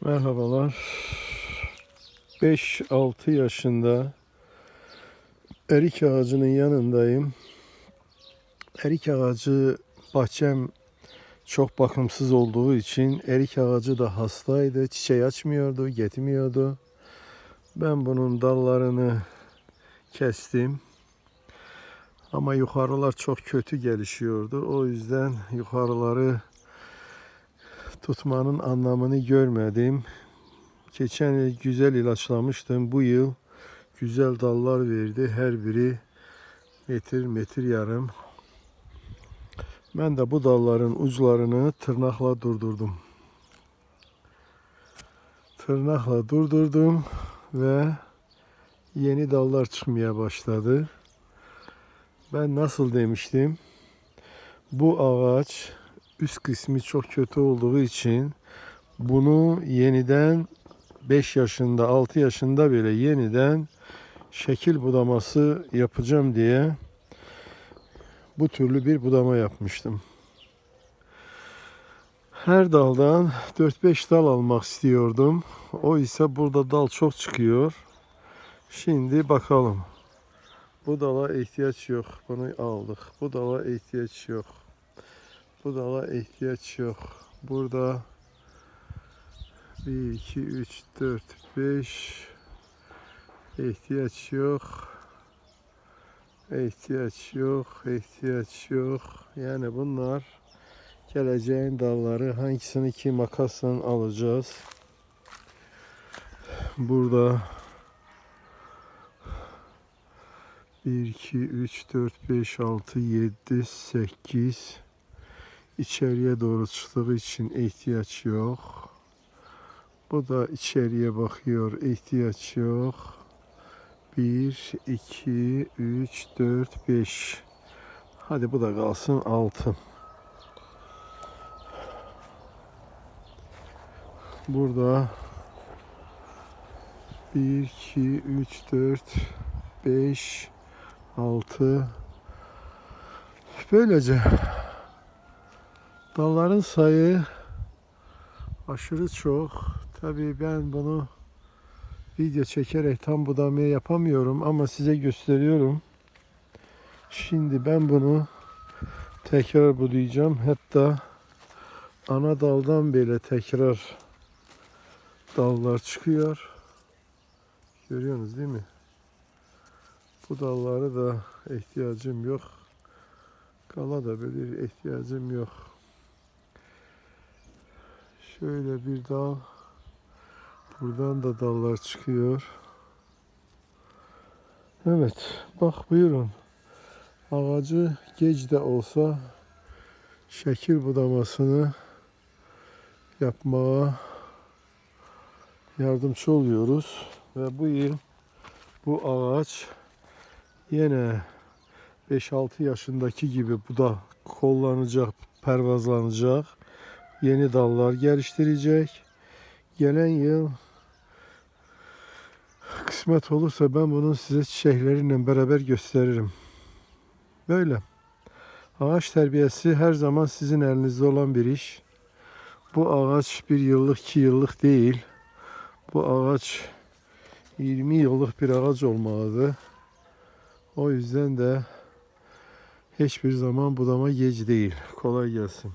Merhabalar. 5-6 yaşında erik ağacının yanındayım. Erik ağacı bahçem çok bakımsız olduğu için erik ağacı da hastaydı. Çiçeği açmıyordu, getmiyordu. Ben bunun dallarını kestim. Ama yukarılar çok kötü gelişiyordu. O yüzden yukarıları tutmanın anlamını görmedim. Geçen yıl güzel ilaçlamıştım. Bu yıl güzel dallar verdi. Her biri metre metre yarım. Ben de bu dalların uçlarını tırnakla durdurdum. Tırnakla durdurdum ve yeni dallar çıkmaya başladı. Ben nasıl demiştim? Bu ağaç üst kısmı çok kötü olduğu için bunu yeniden 5 yaşında 6 yaşında bile yeniden şekil budaması yapacağım diye bu türlü bir budama yapmıştım. Her daldan 4-5 dal almak istiyordum. O ise burada dal çok çıkıyor. Şimdi bakalım. Bu dala ihtiyaç yok. Bunu aldık. Bu dala ihtiyaç yok. Bu dala ihtiyaç yok. Burada 1, 2, 3, 4, 5 ihtiyaç yok. İhtiyaç yok. ihtiyaç yok. Yani bunlar geleceğin dalları. Hangisini ki makasla alacağız. Burada 1, 2, 3, 4, 5, 6, 7, 8 içeriye doğru çıktığı için ihtiyaç yok. Bu da içeriye bakıyor. ihtiyaç yok. 1, 2, 3, 4, 5. Hadi bu da kalsın 6. Burada 1, 2, 3, 4, 5, 6. Böylece dalların sayı aşırı çok. Tabii ben bunu video çekerek tam budamaya yapamıyorum ama size gösteriyorum. Şimdi ben bunu tekrar budayacağım. Hatta ana daldan bile tekrar dallar çıkıyor. Görüyorsunuz değil mi? Bu dalları da ihtiyacım yok. Kala da böyle ihtiyacım yok. Şöyle bir dal. Buradan da dallar çıkıyor. Evet. Bak buyurun. Ağacı geç de olsa şekil budamasını yapmaya yardımcı oluyoruz. Ve bu yıl bu ağaç yine 5-6 yaşındaki gibi bu da kollanacak, pervazlanacak. Yeni dallar geliştirecek. Gelen yıl kısmet olursa ben bunu size çiçekleriyle beraber gösteririm. Böyle. Ağaç terbiyesi her zaman sizin elinizde olan bir iş. Bu ağaç bir yıllık, iki yıllık değil. Bu ağaç 20 yıllık bir ağaç olmalıdır. O yüzden de hiçbir zaman budama geç değil. Kolay gelsin.